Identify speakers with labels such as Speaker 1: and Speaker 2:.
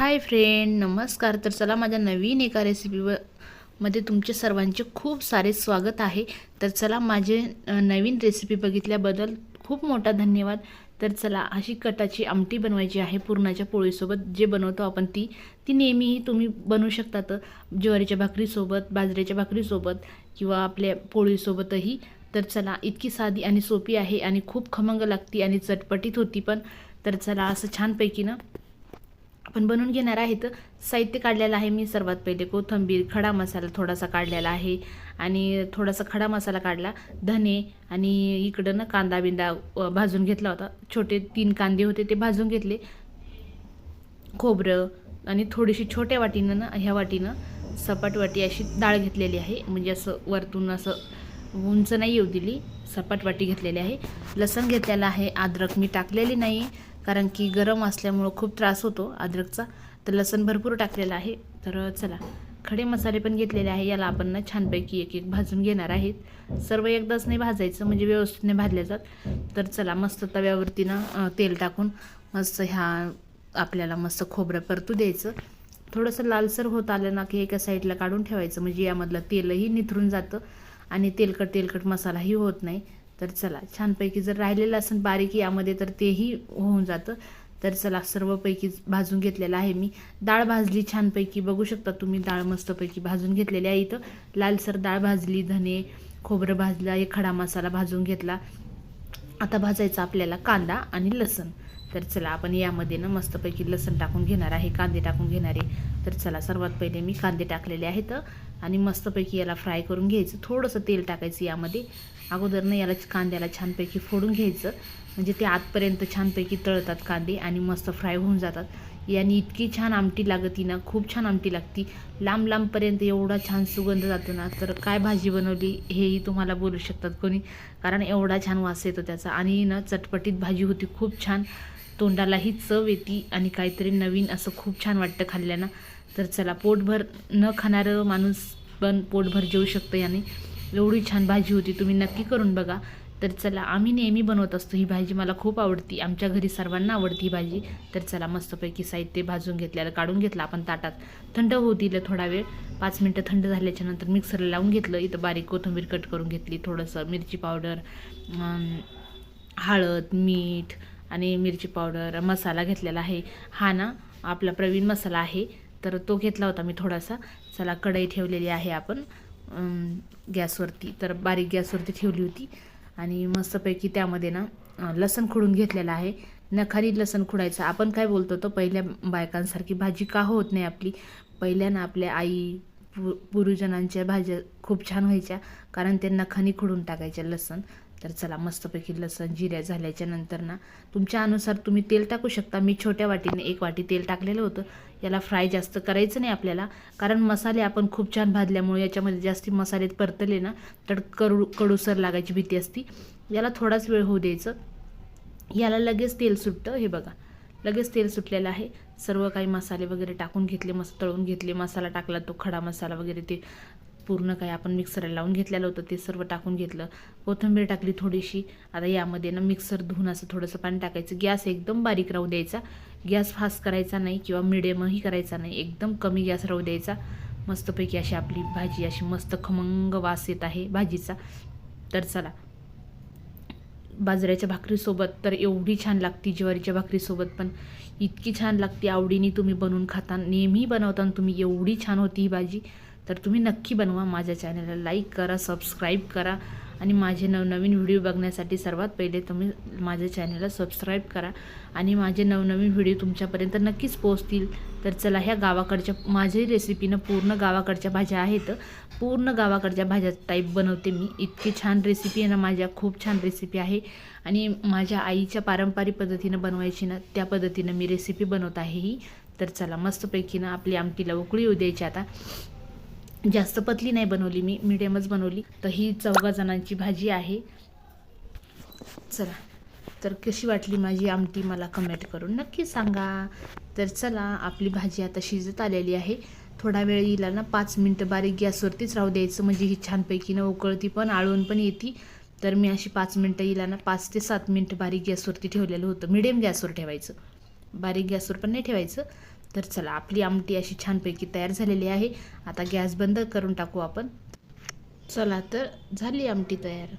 Speaker 1: Hi friend नमस्कार. तर चला माझ्या नवीन एका रेसिपीवर मध्ये तुमचे सर्वांचे खूप सारे स्वागत आहे. तर चला माझे नवीन रेसिपी बघितल्याबद्दल खूप मोठा धन्यवाद. तर चला अशी कटाची आमटी बनवायची आहे पुरणाच्या पोळीसोबत. जे बनवतो आपण ती ती नेहमीही तुम्ही बनवू शकतात ज्वारीच्या भाकरीसोबत बाजरीच्या भाकरीसोबत किंवा आपल्या पोळीसोबतही. तर चला इतकी साधी आणि सोपी आहे आणि खूप खमंग लागती आणि चटपटीत होती पण. तर चला असं छानपैकी ना आपण बनवून घेणार आहेत. साहित्य काढलेलं आहे मी सर्वात पहिले. कोथिंबीर खडा मसाला थोडासा काढलेला आहे. आणि थोडासा खडा मसाला काढला. धने आणि इकडं ना कांदा बिंदा भाजून घेतला होता. छोटे तीन कांदे होते ते भाजून घेतले. खोबरं आणि थोडीशी छोट्या वाटीनं ना ह्या वाटीनं सपाट वाटी अशी डाळ घेतलेली आहे. म्हणजे असं वरतून असं उंच नाही येऊ दिली. सपाट वाटी घेतलेली आहे. लसण घेतलेलं आहे. अद्रक मी टाकलेली नाही. कारण की गरम असल्यामुळं खूप त्रास होतो अद्रकचा. तर लसण भरपूर टाकलेलं आहे. तर चला खडे मसाले पण घेतलेले आहे. याला आपण ना छानपैकी एक एक भाजून घेणार आहेत. सर्व एकदाच नाही भाजायचं म्हणजे व्यवस्थित नाही भाजले जात. तर चला मस्त तव्यावरती ना तेल टाकून मस्त ह्या आपल्याला मस्त खोबरं परतू द्यायचं. थोडंसं लालसर होत आलं ना की एका साईडला काढून ठेवायचं. म्हणजे यामधलं तेलही निथरून जातं आणि तेलकट तेलकट मसालाही होत नाही. तर चला छानपैकी जर राहिलेलं असेल बारीक यामध्ये तर तेही होऊन जातं. तर चला सर्वपैकी भाजून घेतलेलं आहे मी. डाळ भाजली छानपैकी. बघू शकता तुम्ही डाळ मस्तपैकी भाजून घेतलेली आहे इथं. लालसर डाळ भाजली धने खोबरं भाजला एक खडा मसाला भाजून घेतला. आता भाजायचा आपल्याला कांदा आणि लसण. तर चला आपण यामध्ये ना मस्तपैकी लसण टाकून घेणार आहे कांदे टाकून घेणार आहे. तर चला सर्वात पहिले मी कांदे टाकलेले आहेत आणि मस्तपैकी याला फ्राय करून घ्यायचं. थोडंसं तेल टाकायचं यामध्ये. अगोदरनं याला कांद्याला छानपैकी फोडून घ्यायचं. म्हणजे ते आतपर्यंत छानपैकी तळतात कांदे आणि मस्त फ्राय होऊन जातात. याने इतकी छान आमटी लागती ना खूप छान आमटी लागती. लांब लांबपर्यंत एवढा छान सुगंध जातो ना तर काय भाजी बनवली हेही तुम्हाला बोलू शकतात कोणी. कारण एवढा छान वास येतो त्याचा. आणि ना चटपटीत भाजी होती खूप छान. तोंडालाही चव येते आणि काहीतरी नवीन असं खूप छान वाटतं खाल्ल्यानं. तर चला पोटभर न खाणारं माणूस पण पोटभर जेवू शकतं याने. एवढी छान भाजी होती तुम्ही नक्की करून बघा. तर चला आम्ही नेहमी बनवत असतो ही भाजी मला खूप आवडती. आमच्या घरी सर्वांना आवडती ही भाजी. तर चला मस्तपैकी साहित्य भाजून घेतल्याला काढून घेतलं आपण ताटात. थंड होऊ दिलं थोडा वेळ पाच मिनटं थंड झाल्याच्यानंतर मिक्सरला लावून घेतलं. इथं बारीक कोथिंबीर कट करून घेतली थोडंसं मिरची पावडर हळद मीठ आणि मिरची पावडर मसाला घेतलेला आहे. हा ना आपला प्रवीण मसाला आहे. तर तो घेतला होता मी थोडासा. चला कढई ठेवलेली आहे आपण गॅसवरती. तर बारीक गॅसवरती ठेवली होती. आणि मस्तपैकी त्यामध्ये ना लसण खुडून घेतलेलं आहे. नखारी लसण खुडायचं. आपण काय बोलतो तो पहिल्या बायकांसारखी भाजी का होत नाही आपली? पहिल्या ना आपल्या आई पु पूर्वजनांच्या भाज्या खूप छान व्हायच्या. कारण ते नखानी खुडून टाकायच्या लसण. तर चला मस्तपैकी लसण जिऱ्या झाल्याच्यानंतर ना तुमच्या अनुसार तुम्ही तेल टाकू शकता. मी छोट्या वाटीने एक वाटी तेल टाकलेलं होतं. याला फ्राय जास्त करायचं नाही आपल्याला. कारण मसाले आपण खूप छान भाजल्यामुळे याच्यामध्ये जास्ती मसाले परतले ना तर कडू कडूसर लागायची भीती असती. याला थोडाच वेळ होऊ द्यायचं. याला लगेच तेल सुटतं. हे बघा लगेच तेल सुटलेलं आहे. सर्व काही मसाले वगैरे टाकून घेतले मस्त तळून घेतले मसाला टाकला तो खडा मसाला वगैरे ते पूर्ण काही आपण मिक्सरला लावून घेतलेलं होतं ते सर्व टाकून घेतलं. कोथिंबीर टाकली थोडीशी. आता यामध्ये ना मिक्सर धुवून असं थोडंसं पाणी टाकायचं. गॅस एकदम बारीक राहू द्यायचा. गॅस फास्ट करायचा नाही किंवा मिडियमही करायचा नाही. एकदम कमी गॅस राहू द्यायचा. मस्तपैकी अशी आपली भाजी अशी मस्त खमंग वास येत आहे भाजीचा. तर चला. बाजऱ्याच्या भाकरीसोबत तर एवढी छान लागती ज्वारीच्या भाकरीसोबत पण. इतकी छान लागते आवडीने तुम्ही बनवून खाता. नेहमी बनवताना तुम्ही एवढी छान होती ही भाजी. तर तुम्ही नक्की बनवा माझ्या चॅनलला लाईक करा सबस्क्राईब करा आणि माझे नवनवीन व्हिडिओ बघण्यासाठी सर्वात पहिले तुम्ही माझ्या चॅनलला सबस्क्राईब करा आणि माझे नवनवीन व्हिडिओ तुमच्यापर्यंत नक्कीच पोहोचतील. तर चला ह्या गावाकडच्या माझ्याही रेसिपीनं पूर्ण गावाकडच्या भाज्या आहेत. पूर्ण गावाकडच्या भाज्या टाईप बनवते मी. इतकी छान रेसिपी आहे ना माझ्या खूप छान रेसिपी आहे. आणि माझ्या आईच्या पारंपरिक पद्धतीनं बनवायची ना त्या पद्धतीनं मी रेसिपी बनवत आहे ही. तर चला मस्तपैकी ना आपली आमटीला उकळी येऊ द्यायची आता. जास्त पतली नाही बनवली मी मिडियमच बनवली. तर ही चौघा जणांची भाजी आहे. चला तर कशी वाटली माझी आमटी मला कमेंट करून नक्की सांगा. तर चला आपली भाजी आता शिजत आलेली आहे. थोडा वेळ हिला ना पाच मिनटं बारीक गॅसवरतीच राहू द्यायचं म्हणजे ही छानपैकी ना उकळती पण आळून पण येते. तर मी अशी पाच मिनटं हिला ना पाच ते सात मिनटं बारीक गॅसवरती ठेवलेलं होतं. मिडियम गॅसवर ठेवायचं. बारीक गॅसवर पण नाही ठेवायचं. तर चला आपली आमटी अशी छानपैकी तयार झालेली आहे. आता गॅस बंद करून टाकू आपण. चला तर झाली आमटी तयार.